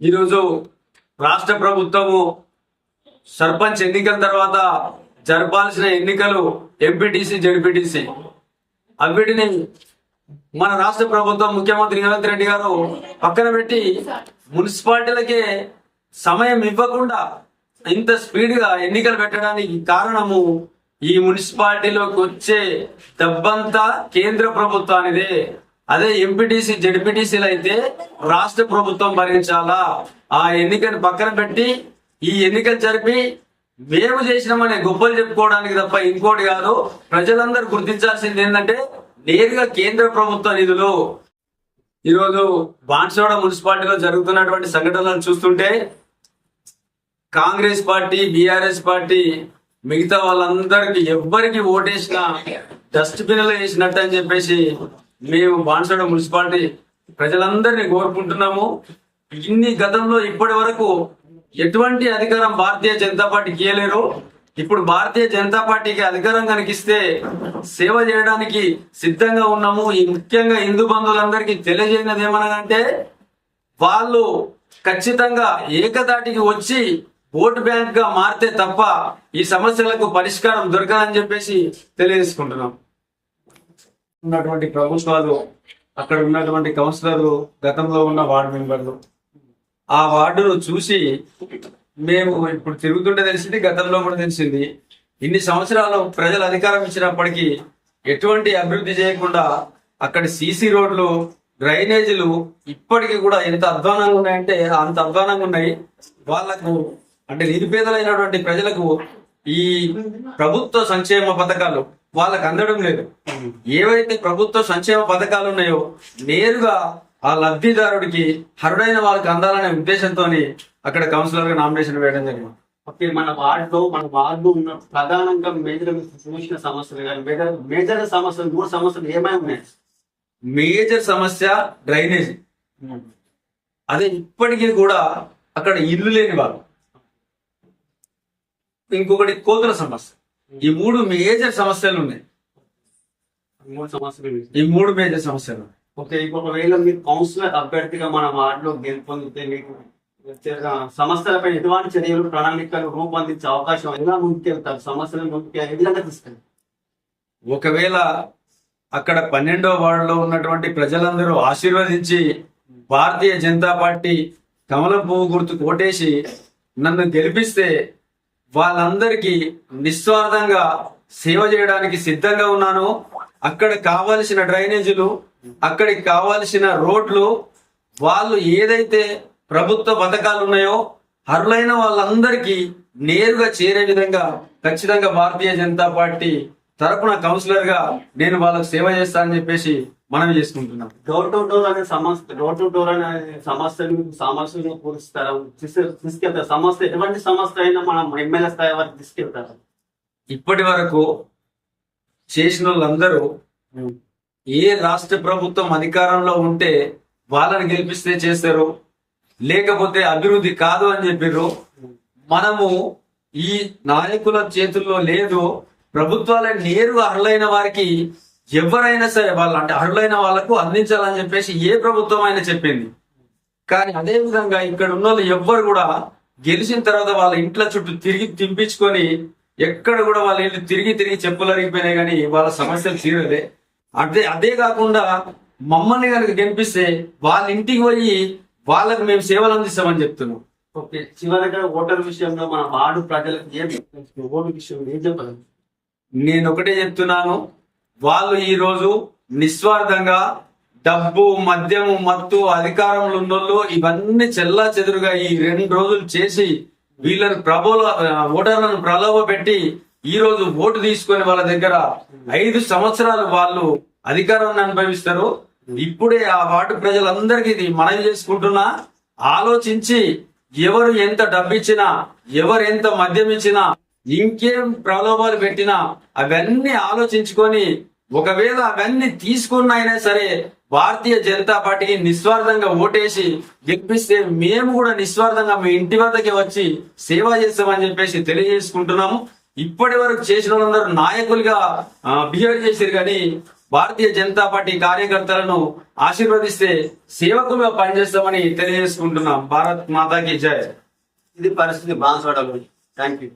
ఈరోజు రాష్ట్ర ప్రభుత్వము సర్పంచ్ ఎన్నికల తర్వాత జరపాల్సిన ఎన్నికలు ఎంపీటీసీ జడ్పీటీసీ. అవిటిని మన రాష్ట్ర ప్రభుత్వం ముఖ్యమంత్రి రేవంత్ రెడ్డి గారు పక్కన పెట్టి మున్సిపాలిటీలకే సమయం ఇవ్వకుండా ఇంత స్పీడ్గా ఎన్నికలు పెట్టడానికి కారణము ఈ మున్సిపాలిటీలోకి వచ్చే దెబ్బంతా కేంద్ర ప్రభుత్వానిదే. అదే ఎంపీటీసీ జడ్పీటీసీలు అయితే రాష్ట్ర ప్రభుత్వం భరించాలా? ఆ ఎన్నికను పక్కన పెట్టి ఈ ఎన్నికలు జరిపి మేము చేసినామనే గొప్పలు చెప్పుకోవడానికి తప్ప ఇంకోటి కాదు. ప్రజలందరూ గుర్తించాల్సింది ఏంటంటే నేరుగా కేంద్ర ప్రభుత్వ నిధులు. ఈరోజు బాన్సోడ మున్సిపాలిటీలో జరుగుతున్నటువంటి సంఘటనలను చూస్తుంటే కాంగ్రెస్ పార్టీ బీఆర్ఎస్ పార్టీ మిగతా వాళ్ళందరికి ఎవ్వరికి ఓటేసినా డస్ట్బిన్లో వేసినట్టు అని చెప్పేసి మేము బాన్సడ మున్సిపాలిటీ ప్రజలందరినీ కోరుకుంటున్నాము. ఇన్ని గతంలో ఇప్పటి వరకు ఎటువంటి అధికారం భారతీయ జనతా పార్టీకి ఇవ్వలేరు ఇప్పుడు భారతీయ జనతా పార్టీకి అధికారం కనిపిస్తే సేవ చేయడానికి సిద్ధంగా ఉన్నాము. ఈ ముఖ్యంగా హిందూ బంధువులందరికీ తెలియజేయనది ఏమనగంటే వాళ్ళు ఖచ్చితంగా ఏకదాటికి వచ్చి ఓటు బ్యాంక్గా మారితే తప్ప ఈ సమస్యలకు పరిష్కారం దొరకదని చెప్పేసి తెలియజేసుకుంటున్నాం. ఉన్నటువంటి ప్రభుత్వాలు అక్కడ ఉన్నటువంటి కౌన్సిలర్లు గతంలో ఉన్న వార్డు మెంబర్లు. ఆ వార్డును చూసి మేము ఇప్పుడు తిరుగుతుంటే తెలిసింది గతంలో కూడా తెలిసింది. ఇన్ని సంవత్సరాలు ప్రజలు అధికారం ఇచ్చినప్పటికీ ఎటువంటి అభివృద్ధి చేయకుండా అక్కడ సీసీ రోడ్లు డ్రైనేజీలు ఇప్పటికీ కూడా ఎంత అధ్వానంగా ఉన్నాయంటే అంత అధ్వానంగా ఉన్నాయి. వాళ్ళకు అంటే నిరుపేదలైనటువంటి ప్రజలకు ఈ ప్రభుత్వ సంక్షేమ పథకాలు వాళ్ళకు అందడం లేదు. ఏవైతే ప్రభుత్వ సంక్షేమ పథకాలు ఉన్నాయో నేరుగా ఆ లబ్ధిదారుడికి హరుడైన వాళ్ళకి అందాలనే ఉద్దేశంతో అక్కడ కౌన్సిలర్గా నామినేషన్ వేయడం జరిగింది. ఓకే మన వార్డులో మన వార్డు ఉన్న ప్రధానంగా మేజర్ చూసిన సమస్యలు కానీ మేజర్ మేజర్ సమస్యలు మూడు సమస్యలు ఏమై ఉన్నాయి? మేజర్ సమస్య డ్రైనేజ్. అదే ఇప్పటికీ కూడా అక్కడ ఇల్లు లేని వాళ్ళు. ఇంకొకటి కోతుల సమస్య. ఈ మూడు మేజర్ సమస్యలు ఉన్నాయి మూడు సమస్యలు. ఈ మూడు మేజర్ సమస్యలు. ఓకే ఒకవేళ మీరు కౌన్సిలర్ అభ్యర్థిగా మన వార్డులో గెలుపొందితే మీకు సమస్యలపై ఎటువంటి చర్యలు ప్రణాళికలు రూపొందించే అవకాశం ఎలా ముందుకెళ్తారు సమస్యలను ముందుకు తీసుకెళ్తారు ఒకవేళ అక్కడ పన్నెండో వార్డులో ఉన్నటువంటి ప్రజలందరూ ఆశీర్వదించి భారతీయ జనతా పార్టీ కమలం పువ్వు గుర్తు కోటేసి నన్ను గెలిపిస్తే వాళ్ళందరికీ నిస్వార్థంగా సేవ చేయడానికి సిద్ధంగా ఉన్నాను. అక్కడ కావలసిన డ్రైనేజీలు అక్కడికి కావాల్సిన రోడ్లు వాళ్ళు ఏదైతే ప్రభుత్వ పథకాలు ఉన్నాయో అర్హులైన వాళ్ళందరికీ నేరుగా చేరే విధంగా ఖచ్చితంగా భారతీయ జనతా పార్టీ తరపున కౌన్సిలర్గా నేను వాళ్ళకు సేవ చేస్తానని చెప్పేసి మనమే చేసుకుంటున్నాం. డోర్ టు డోర్ అనే సమస్య డోర్ టు డోర్ అనే సమస్యను సమస్యను పూరిస్తారు తీసుకెళ్తారు సమస్య ఎటువంటి సమస్య అయినా మనం ఎమ్మెల్యే స్థాయి వరకు తీసుకెళ్తారు. ఇప్పటి వరకు చేసిన వాళ్ళందరూ ఏ రాష్ట్ర ప్రభుత్వం అధికారంలో ఉంటే వాళ్ళని గెలిపిస్తే చేస్తారు. లేకపోతే అభివృద్ధి కాదు అని చెప్పారు మనము ఈ నాయకుల చేతుల్లో లేదు. ప్రభుత్వాల నేరుగా అర్హులైన వారికి ఎవరైనా సరే వాళ్ళు అంటే అర్హులైన వాళ్ళకు అందించాలని చెప్పేసి ఏ ప్రభుత్వం అయినా చెప్పింది. కానీ అదే విధంగా ఇక్కడ ఉన్న వాళ్ళు ఎవ్వరు కూడా గెలిచిన తర్వాత వాళ్ళ ఇంట్ల చుట్టూ తిరిగి తింపించుకొని ఎక్కడ కూడా వాళ్ళ ఇల్లు తిరిగి తిరిగి చెప్పులు అరిగిపోయినాయి కానీ వాళ్ళ సమస్యలు తీరలే. అదే అదే కాకుండా మమ్మల్ని కనుక గెలిపిస్తే వాళ్ళ ఇంటికి పోయి వాళ్ళకు మేము సేవలు అందిస్తామని చెప్తున్నాం. ఓకే చివరిగా ఓటర్ విషయంలో మన వార్డు ప్రజలకు ఏం? ఓటు విషయంలో ఏం చెప్పాలి? నేను ఒకటే చెప్తున్నాను. వాళ్ళు ఈ రోజు నిస్వార్థంగా డబ్బు మద్యము మత్తు అధికారంలో ఉన్నోళ్ళు ఇవన్నీ చెల్లా చెదురుగా ఈ రెండు రోజులు చేసి వీళ్ళని ప్రబోల ఓటర్లను ప్రలోభ పెట్టి ఈ రోజు ఓటు తీసుకొని వాళ్ళ దగ్గర ఐదు సంవత్సరాలు వాళ్ళు అధికారాన్ని అనుభవిస్తారు. ఇప్పుడే ఆ వార్డు ప్రజలందరికీ ఇది మనవి చేసుకుంటున్నా ఆలోచించి ఎవరు ఎంత డబ్బు ఇచ్చినా ఎవరు ఎంత మద్యం ఇచ్చినా ఇంకేం ప్రలోభాలు పెట్టినా అవన్నీ ఆలోచించుకొని ఒకవేళ అవన్నీ తీసుకున్న అయినా సరే భారతీయ జనతా పార్టీకి నిస్వార్థంగా ఓటేసి గెలిపిస్తే మేము కూడా నిస్వార్థంగా మీ ఇంటి వద్దకి వచ్చి సేవ చేస్తామని చెప్పేసి తెలియజేసుకుంటున్నాము. ఇప్పటి వరకు చేసిన వాళ్ళందరూ నాయకులుగా బిహేవ్ చేశారు కానీ భారతీయ జనతా పార్టీ కార్యకర్తలను ఆశీర్వదిస్తే సేవకులుగా పనిచేస్తామని తెలియజేసుకుంటున్నాం. భారత్ మాతాకి జయ ఇది పరిస్థితి బాన్స్వాడలో థ్యాంక్ యూ